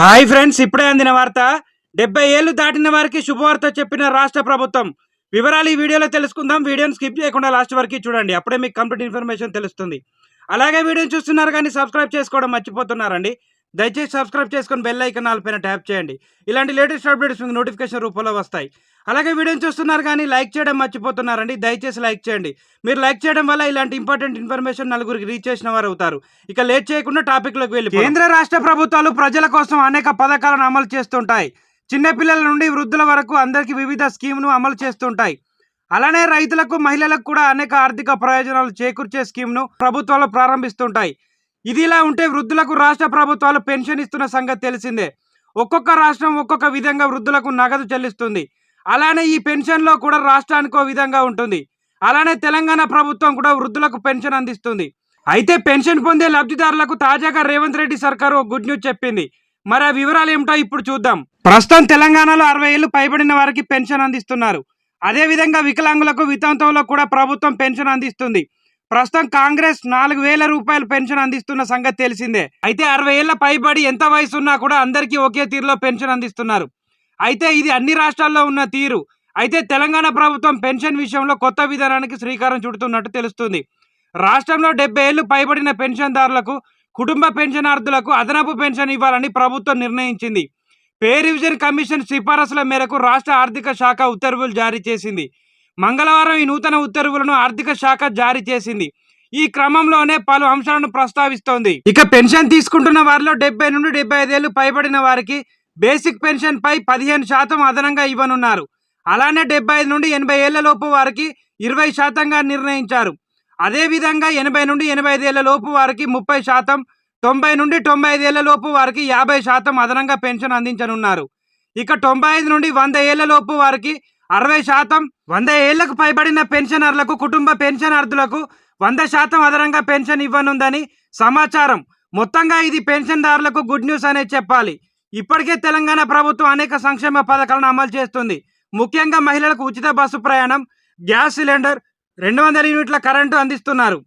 Hi friends ఇప్పుడే అందిన వార్త. డెబ్బై ఏళ్ళు దాటిన వారికి శుభవార్త చెప్పిన రాష్ట్ర ప్రభుత్వం. వివరాలు ఈ వీడియోలో తెలుసుకుందాం. వీడియోని స్కిప్ చేయకుండా లాస్ట్ వరకు చూడండి. అప్పుడే మీకు కంప్లీట్ ఇన్ఫర్మేషన్ తెలుస్తుంది. అలాగే వీడియోని చూస్తున్నారు కానీ సబ్స్క్రైబ్ చేసుకోవడం మర్చిపోతున్నారండి. దయచేసి సబ్స్క్రైబ్ చేసుకొని బెల్ ఐకన్ పైన ట్యాప్ చేయండి. ఇలాంటి లేటెస్ట్ అప్డేట్స్ మీకు నోటిఫికేషన్ రూపంలో వస్తాయి. అలాగే వీడియోని చూస్తున్నారు కానీ లైక్ చేయడం మర్చిపోతున్నారండి. దయచేసి లైక్ చేయండి. మీరు లైక్ చేయడం వల్ల ఇలాంటి ఇంపార్టెంట్ ఇన్ఫర్మేషన్ నలుగురికి రీచ్ చేసిన వారు అవుతారు. ఇక లేట్ చేయకుండా టాపిక్లోకి వెళ్ళి కేంద్ర రాష్ట్ర ప్రభుత్వాలు ప్రజల కోసం అనేక పథకాలను అమలు చేస్తుంటాయి. చిన్నపిల్లల నుండి వృద్ధుల వరకు అందరికీ వివిధ స్కీమ్ను అమలు చేస్తుంటాయి. అలానే రైతులకు మహిళలకు కూడా అనేక ఆర్థిక ప్రయోజనాలు చేకూర్చే స్కీమ్ను ప్రభుత్వాలు ప్రారంభిస్తుంటాయి. ఇదిలా ఉంటే వృద్ధులకు రాష్ట్ర ప్రభుత్వాలు పెన్షన్ ఇస్తున్న సంగతి తెలిసిందే. ఒక్కొక్క రాష్ట్రం ఒక్కొక్క విధంగా వృద్ధులకు నగదు చెల్లిస్తుంది. అలానే ఈ పెన్షన్లో కూడా రాష్ట్రానికి విధంగా ఉంటుంది. అలానే తెలంగాణ ప్రభుత్వం కూడా వృద్ధులకు పెన్షన్ అందిస్తుంది. అయితే పెన్షన్ పొందే లబ్ధిదారులకు తాజాగా రేవంత్ రెడ్డి సర్కారు గుడ్ న్యూస్ చెప్పింది. మరి ఆ వివరాలు ఏమిటో ఇప్పుడు చూద్దాం. ప్రస్తుతం తెలంగాణలో అరవై ఏళ్ళు పైబడిన వారికి పెన్షన్ అందిస్తున్నారు. అదే విధంగా వికలాంగులకు వితంతువులకు కూడా ప్రభుత్వం పెన్షన్ అందిస్తుంది. ప్రస్తుతం కాంగ్రెస్ నాలుగు వేల రూపాయలు పెన్షన్ అందిస్తున్న సంగతి తెలిసిందే. అయితే అరవై ఏళ్ళ పైబడి ఎంత వయసు ఉన్నా కూడా అందరికీ ఒకే తీరులో పెన్షన్ అందిస్తున్నారు. అయితే ఇది అన్ని రాష్ట్రాల్లో ఉన్న తీరు. అయితే తెలంగాణ ప్రభుత్వం పెన్షన్ విషయంలో కొత్త విధానానికి శ్రీకారం చుడుతున్నట్టు తెలుస్తుంది. రాష్ట్రంలో డెబ్బై ఏళ్ళు పైబడిన పెన్షన్దారులకు కుటుంబ పెన్షనార్థులకు అదనపు పెన్షన్ ఇవ్వాలని ప్రభుత్వం నిర్ణయించింది. పే రివిజన్ కమిషన్ సిఫారసుల మేరకు రాష్ట్ర ఆర్థిక శాఖ ఉత్తర్వులు జారీ చేసింది. మంగళవారం ఈ నూతన ఉత్తర్వులను ఆర్థిక శాఖ జారీ చేసింది. ఈ క్రమంలోనే పలు అంశాలను ప్రస్తావిస్తోంది. ఇక పెన్షన్ తీసుకుంటున్న వారిలో డెబ్బై నుండి డెబ్బై ఐదేళ్ళు పైబడిన వారికి బేసిక్ పెన్షన్ పై పదిహేను శాతం అదనంగా ఇవ్వనున్నారు. అలానే డెబ్బై ఐదు నుండి ఎనభై ఏళ్ళ లోపు వారికి ఇరవై శాతంగా నిర్ణయించారు. అదేవిధంగా ఎనభై నుండి ఎనభై ఐదేళ్ళ లోపు వారికి ముప్పై శాతం తొంభై నుండి తొంభై ఐదేళ్ళ లోపు వారికి యాభై శాతం అదనంగా పెన్షన్ అందించనున్నారు. ఇక తొంభై ఐదు నుండి వంద ఏళ్ళ లోపు వారికి అరవై శాతం వంద ఏళ్ళకు పైబడిన పెన్షనర్లకు కుటుంబ పెన్షనార్థులకు వంద శాతం అదనంగా పెన్షన్ ఇవ్వనుందని సమాచారం. మొత్తంగా ఇది పెన్షన్దారులకు గుడ్ న్యూస్ అనే చెప్పాలి. ఇప్పటికే తెలంగాణ ప్రభుత్వం అనేక సంక్షేమ పథకాలను అమలు చేస్తుంది. ముఖ్యంగా మహిళలకు ఉచిత బస్సు ప్రయాణం గ్యాస్ సిలిండర్ రెండు వందల యూనిట్ల కరెంటు అందిస్తున్నారు.